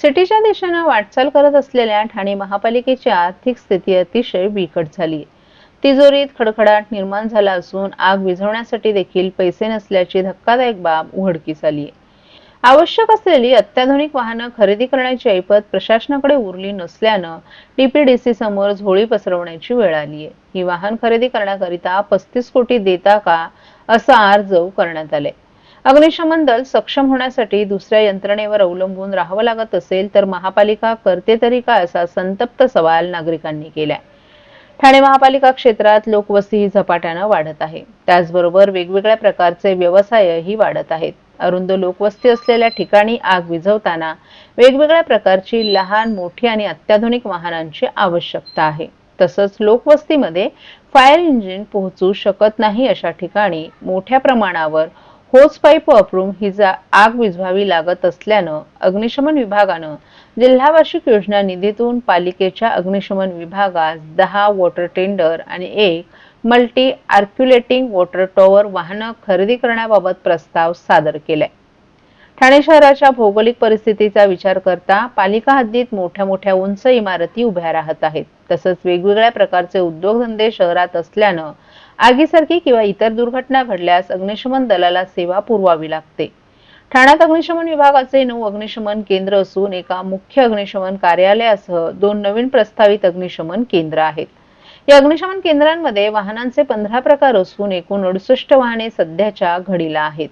सिटीच्या दिशेनं वाटचाल करत असलेल्या ठाणे महापालिकेची आर्थिक स्थिती अतिशय बिकट झाली. तिजोरीत खडखडाट निर्माण झाला असून आग विझवण्यासाठी देखील पैसे नसल्याची धक्कादायक बाब उघडकीस आली. आवश्यक असलेली अत्याधुनिक वाहनं खरेदी करण्याची ऐपत प्रशासनाकडे उरली नसल्यानं डीपीडीसी समोर झोळी पसरवण्याची वेळ आली आहे. ही वाहन खरेदी करण्याकरिता पस्तीस कोटी देता का असा अर्ज करण्यात आलाय. अग्निशमन दल सक्षम होण्यासाठी दुसऱ्या यंत्रणेवर अवलंबून राहावं लागत असेल तर महापालिका करते तरी काय असा संतप्त सवाल नागरिकांनी केलाय. ठाणे महापालिका क्षेत्रात लोकवस्ती ही झपाट्यानं वाढत आहे. त्याचबरोबर वेगवेगळ्या प्रकारचे व्यवसायही वाढत आहेत. अरुंद लोकवस्ती असलेल्या ठिकाणी आग विझवताना वेगवेगळ्या प्रकारची लहान मोठी आणि अत्याधुनिक वाहनांची आवश्यकता आहे. तसंच लोकवस्तीमध्ये फायर इंजिन पोहोचू शकत नाही अशा ठिकाणी मोठ्या प्रमाणावर होस पाईप वापरून ही आग विझवावी लागत असल्यानं अग्निशमन विभागानं जिल्हा वार्षिक योजना निधीतून पालिकेच्या अग्निशमन विभागास दहा वॉटर टेंडर आणि एक मल्टी आर्क्युलेटिंग वॉटर टॉवर वाहनं खरेदी करण्याबाबत प्रस्ताव सादर केलाय. ठाणे शहराच्या भौगोलिक परिस्थितीचा विचार करता पालिका हद्दीत मोठ्या मोठ्या उंच इमारती उभ्या राहत आहेत. तसंच वेगवेगळ्या प्रकारचे उद्योगधंदे शहरात असल्यानं आगीसारखी किंवा इतर दुर्घटना घडल्यास अग्निशमन दलाला सेवा पुरवावी लागते. ठाण्यात अग्निशमन विभागाचे नऊ अग्निशमन केंद्र असून एका मुख्य अग्निशमन कार्यालयासह दोन नवीन प्रस्तावित अग्निशमन केंद्र आहेत. या अग्निशमन केंद्रांमध्ये वाहनांचे पंधरा प्रकार असून एकूण अडुसष्ट वाहने सध्याच्या घडीला आहेत.